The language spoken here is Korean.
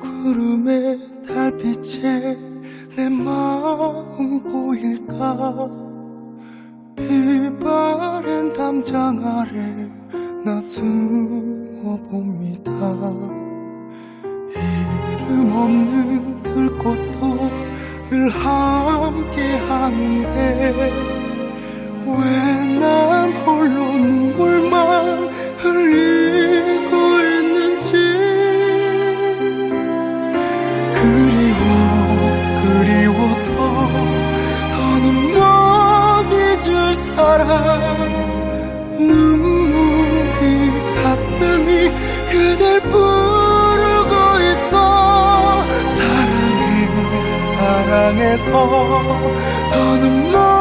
구름의 달빛에 내 마음 보일까? 비바랜 담장 아래 나 숨어봅니다. 이름 없는 그 들꽃도 늘 함께 하는데 그리워 그리워서 더는 못 잊을 사람 눈물이 가슴이 그댈 부르고 있어. 사랑해 사랑해서 더는 못